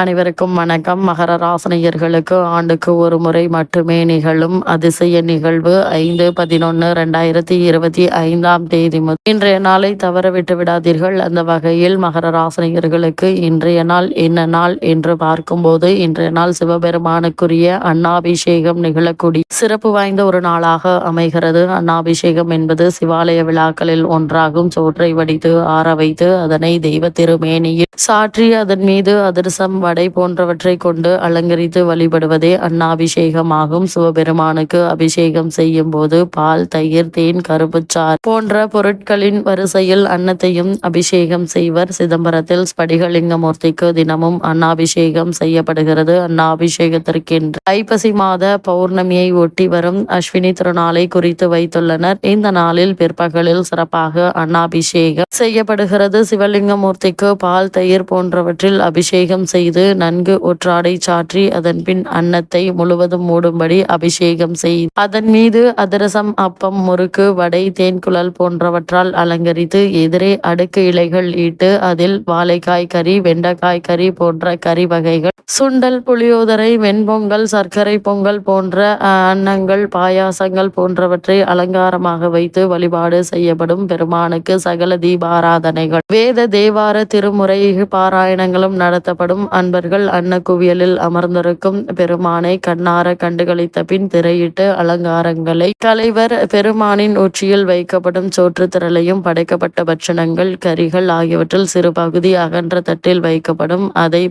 அனைவருக்கும் வணக்கம். மகர ராசனையர்களுக்கு ஆண்டுக்கு ஒரு முறை மட்டுமே நிகழும் அதிசய நிகழ்வு ஐந்து பதினொன்று ரெண்டாயிரத்தி இருபத்தி ஐந்தாம் தேதி முதல் இன்றைய நாளை தவற விட்டு விடாதீர்கள். அந்த வகையில் மகர ராசனையர்களுக்கு இன்றைய நாள் என்ன நாள் என்று பார்க்கும்போது இன்றைய நாள் சிவபெருமானுக்குரிய அன்னாபிஷேகம் நிகழக்கூடிய சிறப்பு வாய்ந்த ஒரு நாளாக அமைகிறது. அன்னாபிஷேகம் என்பது சிவாலய விழாக்களில் ஒன்றாகும். சோற்றை வடித்து ஆற வைத்து அதனை தெய்வ திருமேனியில் சாற்றி அதன் மீது அதிர்சம் வடை போன்றவற்றை கொண்டு அலங்கரித்து வழிபடுவதே அன்னாபிஷேகமாகும். சிவபெருமானுக்கு அபிஷேகம் செய்யும் போது பால் தயிர் தேன் கருப்புச்சாறு போன்ற பொருட்களின் வரிசையில் அன்னத்தையும் அபிஷேகம் செய்வர். சிதம்பரத்தில் ஸ்படிகலிங்கமூர்த்திக்கு தினமும் அன்னாபிஷேகம் செய்யப்படுகிறது. அன்னாபிஷேகத்திற்கென்று ஐப்பசி மாத பௌர்ணமியை ஒட்டி வரும் அஸ்வினி திருநாளை குறித்து வைத்துள்ளனர். இந்த நாளில் பிற்பகலில் சிறப்பாக அன்னாபிஷேகம் செய்யப்படுகிறது. சிவலிங்கமூர்த்திக்கு பால் தயிர் போன்றவற்றில் அபிஷேகம் செய்து நன்கு ஒற்றாடை சாற்றி அதன் பின் அன்னத்தை முழுவதும் மூடும்படி அபிஷேகம் செய். அதன் மீது அதிரசம் அப்பம் முறுக்கு வடை தேன்குழல் போன்றவற்றால் அலங்கரித்து எதிரே அடுக்கு இலைகள் ஈட்டு அதில் வாழைக்காய் கறி வெண்டைக்காய் கறி போன்ற கறி வகைகள் சுண்டல் புளியோதரை வெண்பொங்கல் சர்க்கரை பொங்கல் போன்ற அன்னங்கள் பாயாசங்கள் போன்றவற்றை அலங்காரமாக வைத்து வழிபாடு செய்யப்படும் பெருமானுக்கு சகல தீபாராதனைகள். வேத தேவார திருமுறை பாராயணங்களும் நடத்தப்படும் அன்பர்கள் அன்னக்குவியலில் அமர்ந்திருக்கும் பெருமானை கண்ணார கண்டுகளித்த பின் திரையிட்டு அலங்காரங்களை தலைவர் பெருமானின் உச்சியில் வைக்கப்படும் சோற்று திரளையும் படைக்கப்பட்ட பட்சணங்கள் கரிகள் ஆகியவற்றில் சிறு பகுதி அகன்ற தட்டில் வைக்கப்படும் அதை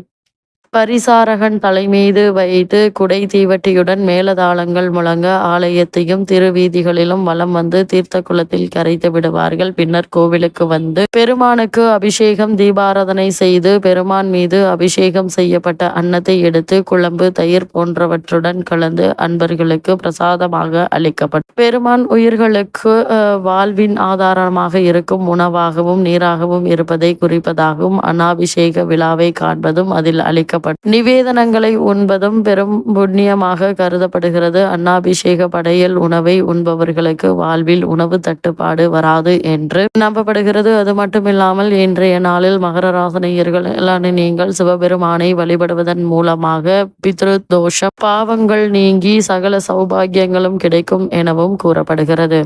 பரிசாரகன் தலைமீது வைத்து குடை தீவட்டியுடன் மேலதாளங்கள் முழங்க ஆலயத்தையும் திருவீதிகளிலும் வலம் வந்து தீர்த்த குளத்தில் கரைத்து விடுவார்கள். பின்னர் கோவிலுக்கு வந்து பெருமானுக்கு அபிஷேகம் தீபாராதனை செய்து பெருமான் மீது அபிஷேகம் செய்யப்பட்ட அன்னத்தை எடுத்து குழம்பு தயிர் போன்றவற்றுடன் கலந்து அன்பர்களுக்கு பிரசாதமாக அளிக்கப்படும். பெருமான் உயிர்களுக்கு வாழ்வின் ஆதாரமாக இருக்கும் உணவாகவும் நீராகவும் இருப்பதை குறிப்பதாகவும் அனாபிஷேக விழாவை காண்பதும் அதில் அளிக்கப்படும். நிவேதனங்களை உண்பதும் பெரும் புண்ணியமாக கருதப்படுகிறது. அன்னாபிஷேக படையல் உணவை உண்பவர்களுக்கு வாழ்வில் உணவு தட்டுப்பாடு வராது என்று நம்பப்படுகிறது. அது மட்டுமில்லாமல் இன்றைய நாளில் மகர ராசனையர்கள் நீங்கள் சிவபெருமானை வழிபடுவதன் மூலமாக பித்ரு தோஷம் பாவங்கள் நீங்கி சகல சௌபாகியங்களும் கிடைக்கும் எனவும் கூறப்படுகிறது.